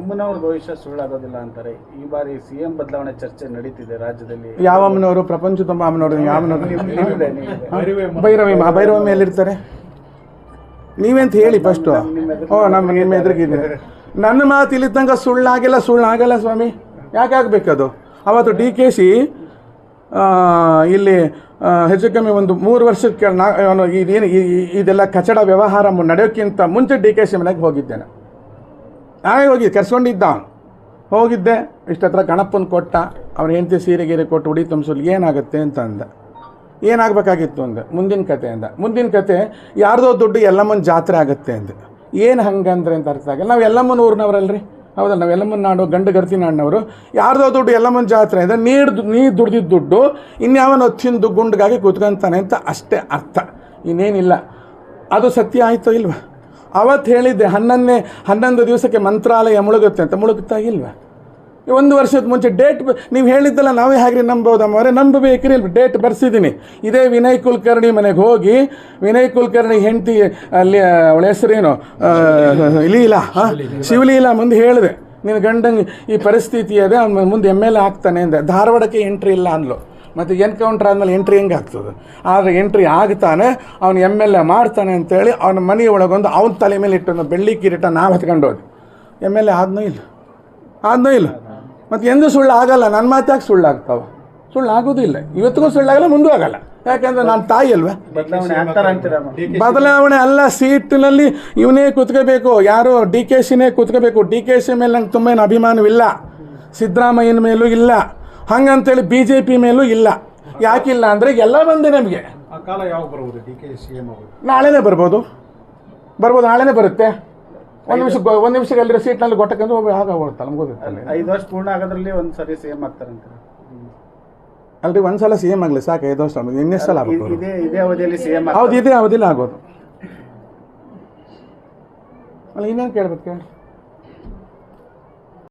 ಅಮ್ಮನವ್ರ ಭವಿಷ್ಯ ಸುಳ್ಳಾಗೋದಿಲ್ಲ ಅಂತಾರೆ. ಈ ಬಾರಿ ಸಿಎಂ ಬದಲಾವಣೆ ಚರ್ಚೆ ನಡೀತಿದೆ ರಾಜ್ಯದಲ್ಲಿ. ಯಾವ ಅಮ್ಮನವರು ಪ್ರಪಂಚ ತುಂಬ ಅಮ್ಮನವರು ಯಾವ ಭೈರವಿ. ಭೈರವಮ್ಮ ಭೈರವಮ್ಮ ಎಲ್ಲಿರ್ತಾರೆ? ನೀವೆಂತ ಹೇಳಿ ಫಸ್ಟ್ ಓ ನಮ್ಮ ನಿಮ್ಮ ಎದುರಿಗಿದ್ದೀರಿ ನನ್ನ ಮಾತು ಇಲ್ಲಿ ತನಕ ಸುಳ್ಳಾಗಿಲ್ಲ ಸುಳ್ಳಾಗಲ್ಲ ಸ್ವಾಮಿ. ಯಾಕೆ ಆಗ್ಬೇಕದು? ಅವತ್ತು ಡಿ ಕೆ ಸಿ ಇಲ್ಲಿ ಹೆಚ್ಚು ಕಮ್ಮಿ ಒಂದು ಮೂರು ವರ್ಷಕ್ಕೆ ನಾ ಈ- ಇದೆಲ್ಲ ಕಚಡ ವ್ಯವಹಾರ ನಡೆಯೋಕ್ಕಿಂತ ಮುಂಚೆ ಡಿ ಕೆ ಸಿ ಮನೆಗೆ ಹೋಗಿದ್ದೇನೆ. ನಾನೇ ಹೋಗಿ ಕರ್ಸ್ಕೊಂಡಿದ್ದ ಅವನು ಹೋಗಿದ್ದೆ, ಇಷ್ಟತ್ರ ಗಣಪನ ಕೊಟ್ಟ ಅವ್ನ ಹೆಂಡತಿ ಸೀರೆ ಗೀರೆ ಕೊಟ್ಟು ಉಡಿ ತುಂಬಿಸಲು ಏನಾಗುತ್ತೆ ಅಂತ ಅಂದ. ಏನಾಗಬೇಕಾಗಿತ್ತು ಅಂದೆ? ಮುಂದಿನ ಕತೆ ಅಂದ. ಮುಂದಿನ ಕತೆ, ಯಾರ್ದೋ ದುಡ್ಡು ಎಲ್ಲಮ್ಮನ ಜಾತ್ರೆ ಆಗುತ್ತೆ ಅಂದೆ. ಏನು ಹಂಗಂದ್ರೆ ಅಂತ ಅರ್ಥ ಆಗಿಲ್ಲ. ನಾವು ಎಲ್ಲಮ್ಮನ ಊರಿನವರಲ್ರಿ? ಹೌದಲ್ಲ ನಾವು ಎಲ್ಲಮ್ಮನ ನಾಡು, ಗಂಡು ಗರ್ತಿ ನಾಡಿನವರು. ಯಾರ್ದೋ ದುಡ್ಡು ಎಲ್ಲಮ್ಮನ ಜಾತ್ರೆ ಅಂದರೆ ನೀರು ನೀ ದುಡ್ದಿದ್ದ ದುಡ್ಡು, ಇನ್ಯಾವನ ತಿಂದು ಗುಂಡ್ಗಾಗಿ ಕೂತ್ಕೊಂತಾನೆ ಅಂತ ಅಷ್ಟೇ ಅರ್ಥ. ಇನ್ನೇನಿಲ್ಲ. ಅದು ಸತ್ಯ ಆಯಿತೋ ಇಲ್ವಾ? ಅವತ್ತು ಹೇಳಿದ್ದೆ, ಹನ್ನೊಂದನೇ, ಹನ್ನೊಂದು ದಿವಸಕ್ಕೆ ಮಂತ್ರಾಲಯ ಮುಳುಗುತ್ತೆ ಅಂತ. ಮುಳುಗುತ್ತಾ ಇಲ್ವ? ಒಂದು ವರ್ಷದ ಮುಂಚೆ ಡೇಟ್ ನೀವು ಹೇಳಿದ್ದಲ್ಲ ನಾವೇ ಹಾಗೆ ನಂಬೋದಮ್ಮವರೇ ನಂಬಬೇಕ್ರಿ ಇಲ್ವ ಡೇಟ್ ಬರ್ಸಿದ್ದೀನಿ. ಇದೇ ವಿನಯ್ ಕುಲಕರ್ಣಿ ಮನೆಗೆ ಹೋಗಿ, ವಿನಯ್ ಕುಲಕರ್ಣಿ ಹೆಂಡತಿ, ಅಲ್ಲಿ ಅವಳ ಹೆಸರೇನು? ಲೀಲಾ, ಹಾಂ? ಶಿವಲೀಲಾ ಮುಂದೆ ಹೇಳಿದೆ. ನಿನ್ನ ಗಂಡಂಗೆ ಈ ಪರಿಸ್ಥಿತಿ ಅದೇ, ಅವ್ನು ಮುಂದೆ ಎಂ ಎಲ್ ಎ ಆಗ್ತಾನೆ ಅಂದೆ. ಧಾರವಾಡಕ್ಕೆ ಎಂಟ್ರಿ ಇಲ್ಲ ಅಂದ್ಲು. ಮತ್ತು ಎನ್ಕೌಂಟ್ರ್ ಆದಮೇಲೆ ಎಂಟ್ರಿ ಹೆಂಗೆ ಆಗ್ತದೆ? ಆದರೆ ಎಂಟ್ರಿ ಆಗ್ತಾನೆ ಅವನು ಎಂ ಎಲ್ ಎ ಮಾಡ್ತಾನೆ ಅಂತೇಳಿ ಅವನ ಮನೆಯೊಳಗೊಂದು ಅವನ ತಲೆ ಮೇಲೆ ಇಟ್ಟು ಬೆಳ್ಳಿ ಕಿರೀಟ ನಾವು ಹತ್ಕೊಂಡು ಹೋದ್ವಿ. ಎಂ ಎಲ್ ಎ ಆದನೂ ಇಲ್ಲ? ಆದನೂ ಇಲ್ಲ. ಮತ್ತು ಎಂದೂ ಸುಳ್ಳು ಆಗಲ್ಲ ನನ್ನ ಮಾತಾಗಿ ಸುಳ್ಳು ಆಗ್ತಾವೆ ಸುಳ್ಳು ಆಗೋದಿಲ್ಲ ಇವತ್ತಿಗೂ ಸುಳ್ಳಾಗಲ್ಲ ಮುಂದೂ ಆಗಲ್ಲ. ಯಾಕಂದ್ರೆ ನಾನು ತಾಯಿ ಅಲ್ವಾ? ಬದಲಾವಣೆ ಅಲ್ಲ ಸೀಟ್ನಲ್ಲಿ ಇವನೇ ಕುತ್ಕೋಬೇಕು. ಯಾರು ಡಿ ಕೆ ಸಿನೇ ಕುತ್ಕೋಬೇಕು. ಡಿ ಕೆ ಸಿ ಮೇಲೆ ನಂಗೆ ತುಂಬ ಏನು ಅಭಿಮಾನವಿಲ್ಲ. ಸಿದ್ದರಾಮಯ್ಯನ ಮೇಲೂ ಇಲ್ಲ. ಹಂಗಂತೇಳಿ ಬಿ ಜೆ ಪಿ ಮೇಲೂ ಇಲ್ಲ. ಯಾಕಿಲ್ಲ ಅಂದರೆ ಎಲ್ಲ ಬಂದೆ ನಮಗೆ. ಆ ಕಾಲ ಯಾವಾಗ ಬರ್ಬೋದು ಡಿ ಕೆ ಸಿ ಎಂ ಅವರು? ನಾಳೆನೇ ಬರ್ಬೋದು. ಬರ್ಬೋದು ನಾಳೆನೇ ಬರುತ್ತೆ. ಒಂದು ನಿಮಿಷ ಒಂದು ನಿಮಿಷಕ್ಕೆ ಅಲ್ಲಿರೋ ಸೀಟ್ನಲ್ಲಿ ಗೊಟ್ಟಕ್ಕಂದ್ರೆ ಒಬ್ಬ ಆಗ ಹೋಗ್ತಾರೆ ನಮ್ಗೆ ಗೊತ್ತಿಲ್ಲ ಐದು ವರ್ಷ ಪೂರ್ಣ ಆಗೋದ್ರಲ್ಲಿ ಒಂದು ಸರಿ ಸಿಎಂ ಆಗ್ತಾರಂತೀರ ಅಲ್ರಿ ಒಂದ್ಸಲ ಸಿ ಎಂ ಆಗಲಿ ಸಾಕು ಐದು ವರ್ಷ ಆಮೇಲೆ ಇನ್ನೆಷ್ಟು ಸಲ ಆಗ್ಬೋದು? ಹೌದು ಇದೇ ಇದೇ ಅವಧಿಯಲ್ಲಿ ಸಿಎಂ ಹೌದು ಇದೇ ಅವಧಿಯಲ್ಲಿ ಆಗೋದು. ಅಲ್ಲ ಇನ್ನೇನು ಕೇಳ್ಬೇಕು? ಕೇಳಿ